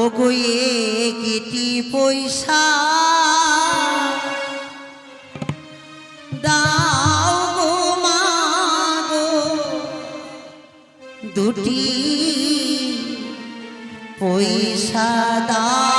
ও Katie পয়সা। দাও গো মা দুটি পয়সা দাও।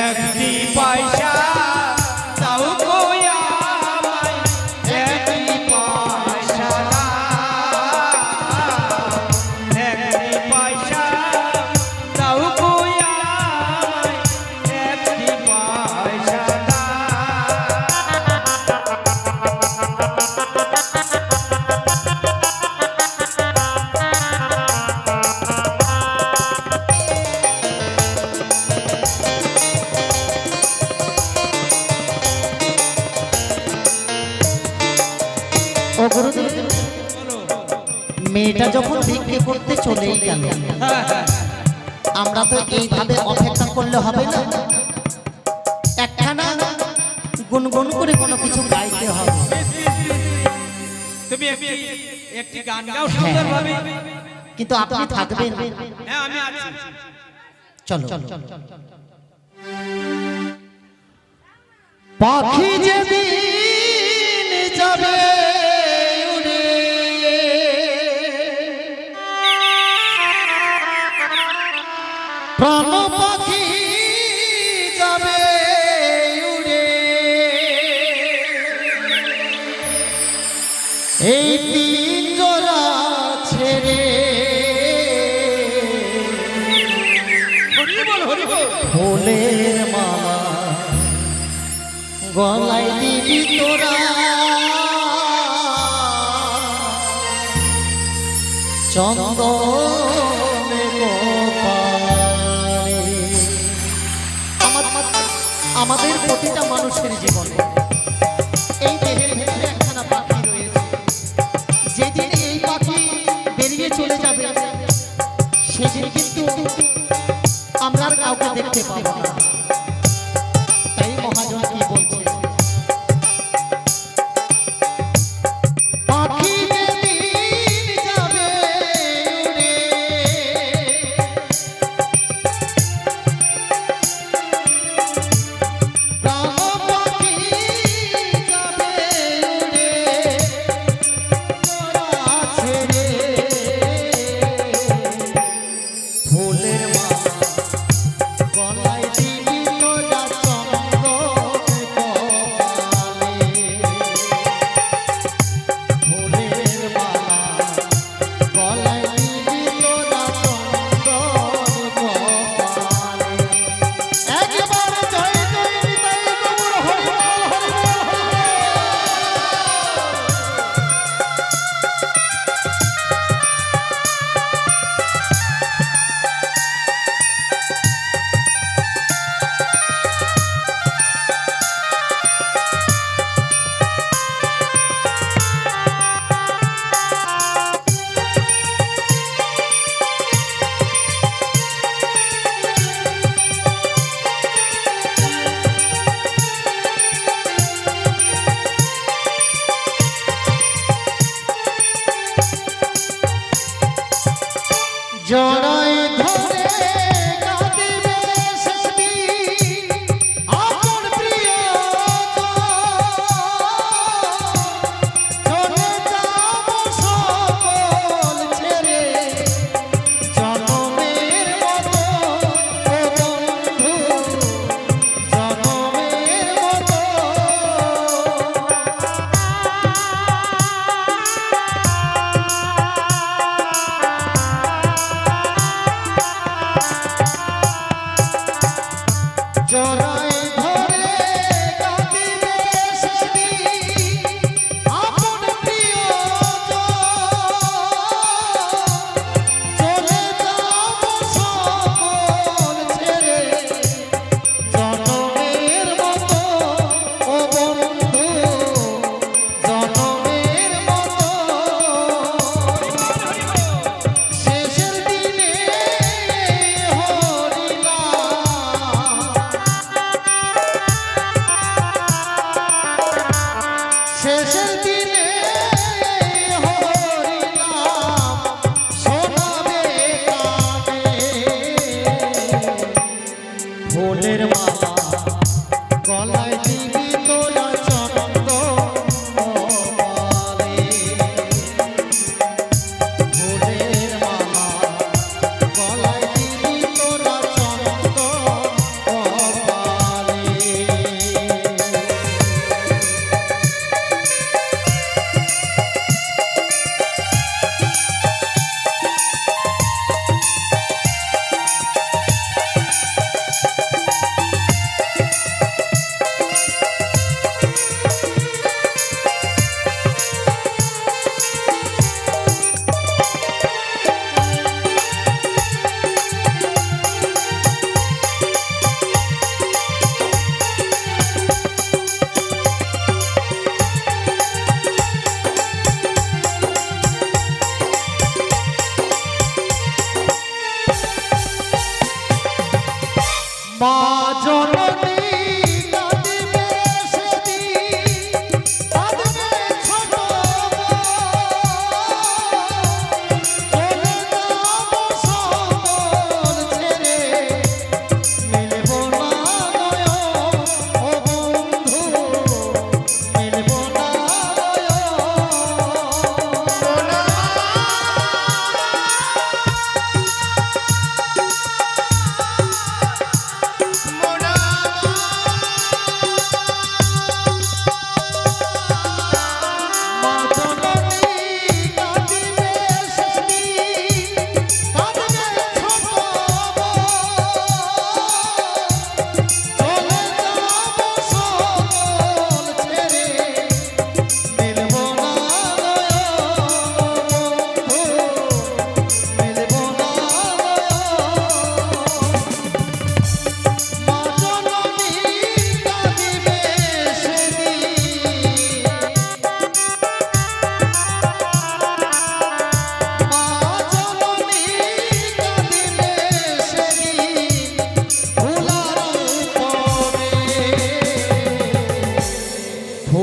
একটি পয়সা একখানা গুনগুন করে কোনো কিছু গাইতে হবে। তুমি একটি একটি গান গাও সুন্দরভাবে। কিন্তু আপনি থাকবেন। হ্যাঁ আমি আছি। চলো। পাখি যেদিন যাবে উড়ে প্রাণ গলায় দিবি তোরা। আমার- আমাদের প্রতিটা মানুষের জীবনে এই দেহের ভেতরে একখানা পাখি রয়েছে। যেদিন এই পাখি বেরিয়ে চলে যাবে, সেদিন কিন্তু আমরা কাউকে দেখতে পাবো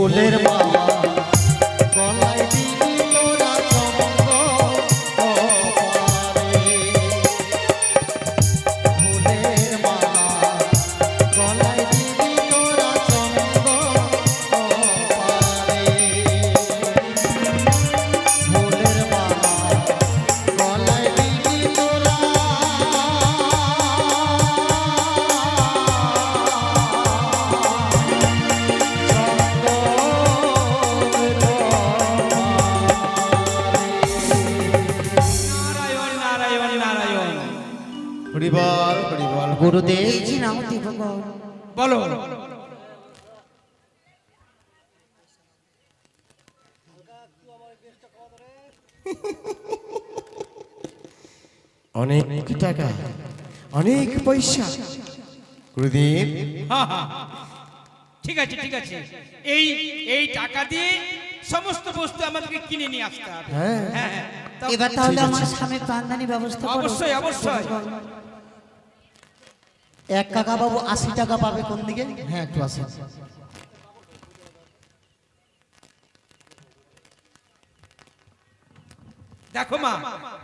ফুলের অনেক টাকা অনেক পয়সা। গুরুদেব। ঠিক আছে ঠিক আছে। এই এই টাকা দিয়ে সমস্ত বস্তু আমাদেরকে কিনে নিয়ে আসতে হবে। হ্যাঁ।, হ্যাঁ, হ্যাঁ। এবার তাহলে আমার স্বামী পানদানি ব্যবস্থা অবশ্যই অবশ্যই। এক কাকা বাবু আশি টাকা পাবে কোন দিকে? হ্যাঁ একটু আসেন দেখো মা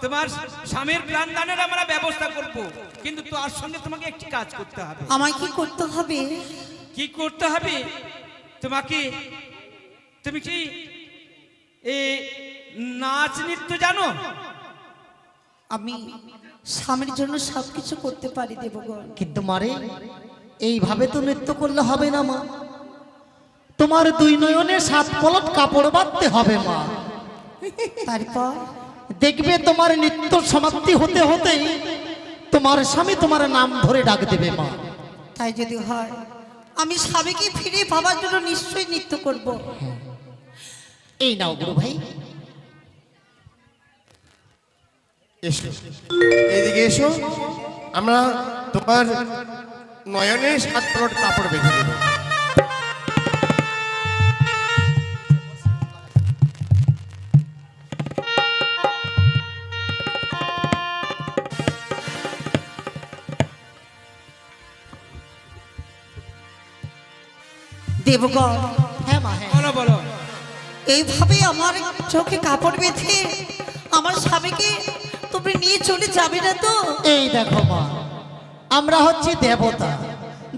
তোমার স্বামীর প্রাণ দানের আমরা ব্যবস্থা করব কিন্তু তার সঙ্গে তোমাকে একটি কাজ করতে হবে। আমায় কি করতে হবে? কি করতে হবে? তোমাকে তুমি কি এই নাচ নৃত্য জানো? আমি স্বামীর জন্য সবকিছু করতে পারি দেবগণ। কিন্তু মারে এইভাবে তো নৃত্য করলে হবে না মা। তোমার দুই নয়নে সাত পলট কাপড় বাঁধতে হবে মা। তারপর? দেখবে তোমার নৃত্য সমাপ্তি হতে হতেই তোমার স্বামী তোমার নাম ধরে ডাক দেবে মা। তাই যদি হয় আমি স্বামীকে ফিরে পাওয়ার জন্য নিশ্চয়ই নৃত্য করব। এই নাও গুরু ভাই। এসো। এইদিকে এসো। আমরা তোমার নয়নে সাত প্লট কাপড় বেঁধে দেবো। দেবগণ হ্যাঁ মা হ্যাঁ। বলো বলো। এইভাবে আমার চোখে কাপড় বেঁধে আমার স্বামীকে তুমি নিয়ে চলে যাবে না তো? এই দেখো মা আমরা হচ্ছে দেবতা।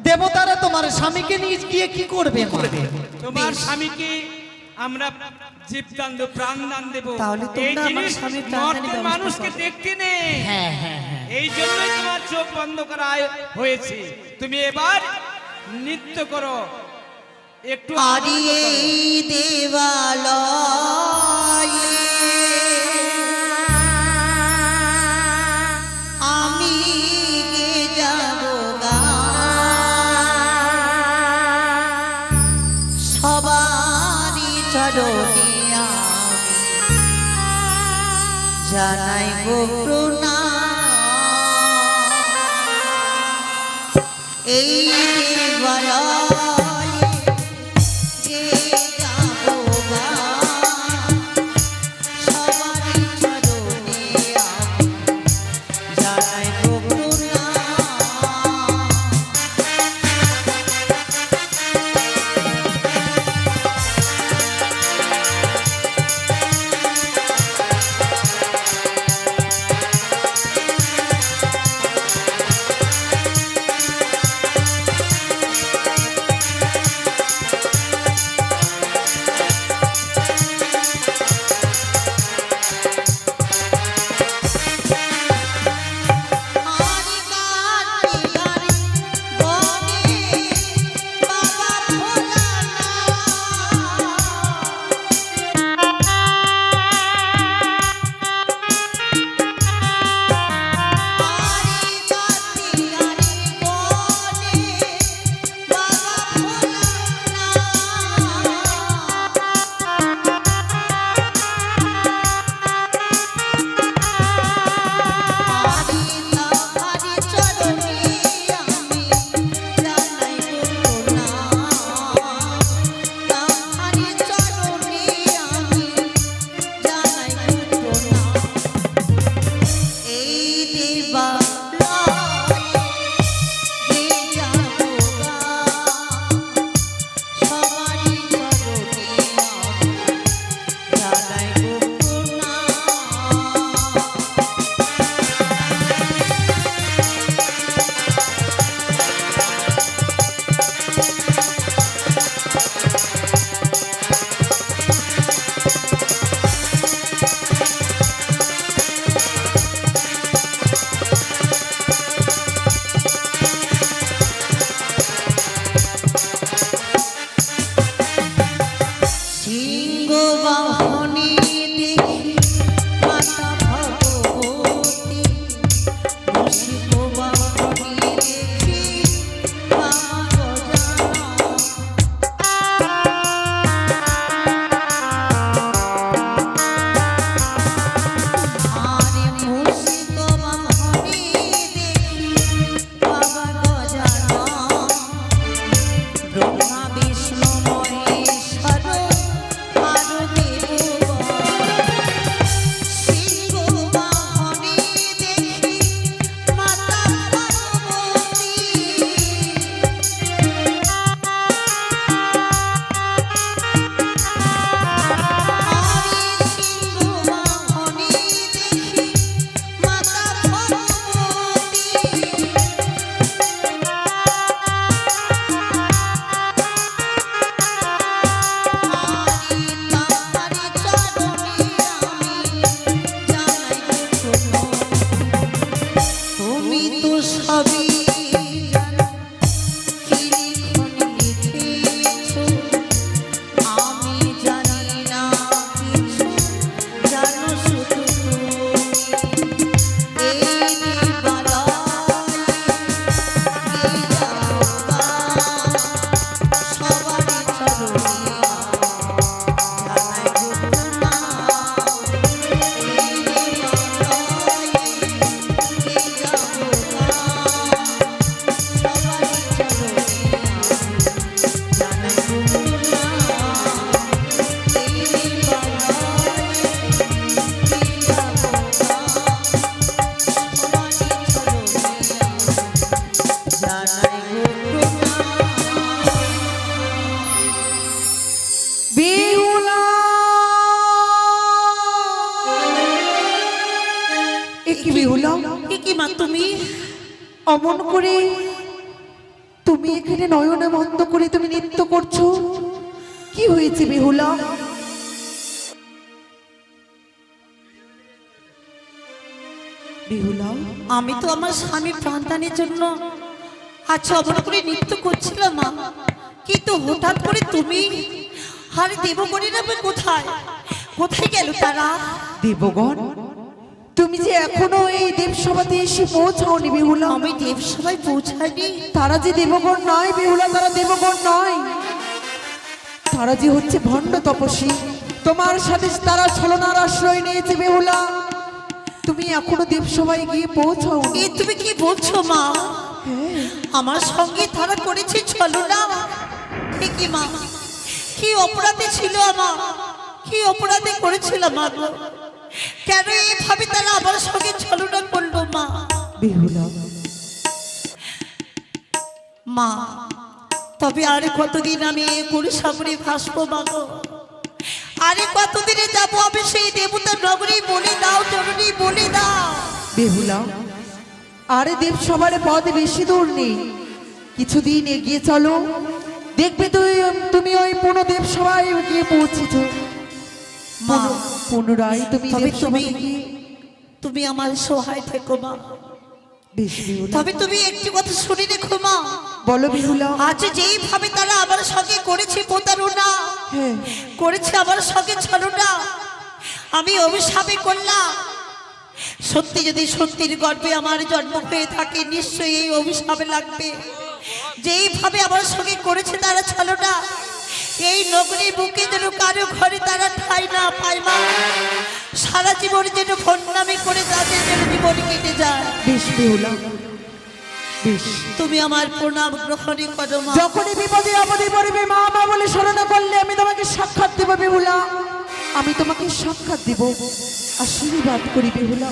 দেবতারা তোমার স্বামীকে নিয়ে গিয়ে কি করবে তোমার স্বামীকে আমরা জীবদান দেব প্রাণ দান দেব। তাহলে তোমরা আমার স্বামীর ব্যবস্থা মানুষকে দেখতে নেই হ্যাঁ হ্যাঁ হ্যাঁ। এই জন্যই তোমার চোখ বন্ধ করা আয়- হয়েছে। তুমি এবার নৃত্য করো। একটু দেবালয়ে আমি যাব সবারই চরণে জানাই গো প্রণাম। এই নৃত্য কি হয়েছে বেহুলা? বেহুলা আমি তো আমার স্বামীর প্রাণদানের জন্য আচ্ছা অমন করে নৃত্য করছিলাম মা। কিন্তু হঠাৎ করে তুমি আরে দেবগণেরা কোথায়? কোথায় গেল তারা? দেবগণ? তুমি যে এখনও এই দেবসভাতে এসে পৌঁছাওনি বেহুলা। আমি দেবসভায় পৌঁছাইনি। তারা যে দেবগণ নয় বেহুলা তারা দেবগণ নয়। তারা যে হচ্ছে ভণ্ড তপস্বী। তোমার সাথে তারা ছলনার আশ্রয় নিয়েছে বেহুলা। তুমি এখনও দেবসভায় গিয়ে পৌঁছাও এ তুমি কি বলছো মা? আমার সঙ্গে তারা করেছে চলো না এ কি মা? কি অপরাধে ছিল আমার? কি অপরাধে করেছিল মা কেন এইভাবে তারা আমার সঙ্গে ছলনা করল মা? বেহুলা। মা তবে আরে কতদিন আমি গুরু সাগরে ভাসবো মা গো আরে কতদিনে যাব আমি সেই দেবতার নগরী বলে দাও জননী বলে দাও। বেহুলা আরে দেবসভার পথ বেশি দূর নেই। কিছুদিন এগিয়ে চলো দেখবে তুই তুমি ওই পুনঃ দেবসভায় গিয়ে পৌঁছেছ। মা পুনরায় তুমি তুমি- তুমি আমার সহায় থেকো মা। তবে তুমি একটি কথা শুনে রেখো মা। বলো বেহুলা। আজ যেইভাবে তারা আমার সঙ্গে করেছে প্রতারণা হ্যাঁ। করেছে আমার সঙ্গে ছলনা আমি অভিশাপে করলাম। সত্যি যদি সত্যির গর্বে আমার জন্ম হয়ে থাকে নিশ্চয়ই এই অভিশাপে লাগবে। যেইভাবে আমার সঙ্গে করেছে তারা ছলনা এই নগরী বুকে যেন কারও ঘরে তারা ঠাই না পায় মা। সারা জীবন যেন ভণ্ডামি করে তাদের যেন জীবন কেটে যায়। বেশ বেহুলা বেশ তুমি আমার প্রণাম গ্রহণই করো মা। যখনই বিপদে আপদে পড়বে মা মা বলে স্মরণা করলে আমি তোমাকে সাক্ষাৎ দেব বেহুলা আমি তোমাকে সাক্ষাৎ দেব। আশীর্বাদ করি বেহুলা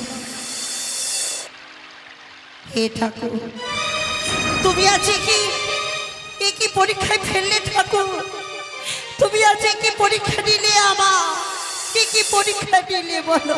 হে ঠাকুর তুমি আছে কি এ কি পরীক্ষায় ফেললে ঠাকুর। তুমি আছে কি পরীক্ষা দিলে আমার। কি কি পরীক্ষা দিলে বলো?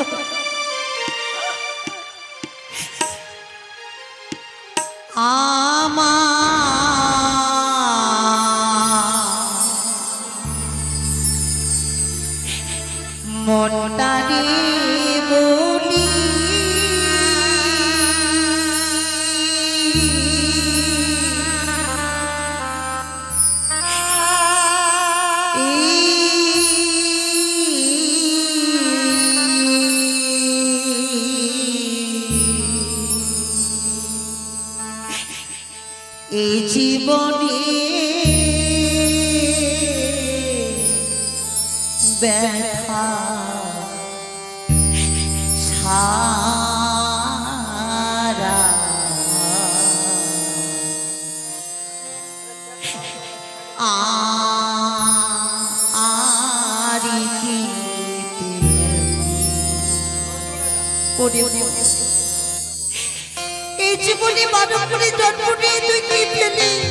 এই জীবনে মানব করে জন্ম নিয়ে তুই কি পেলি?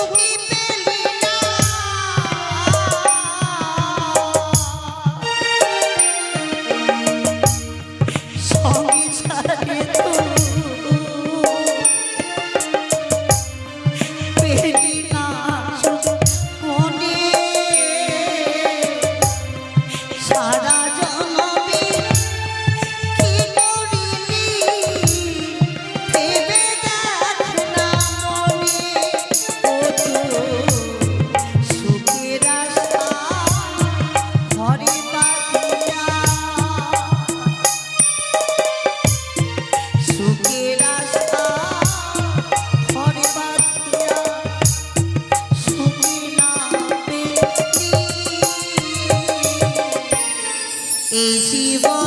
বন্ধু পেলি এই জীবনে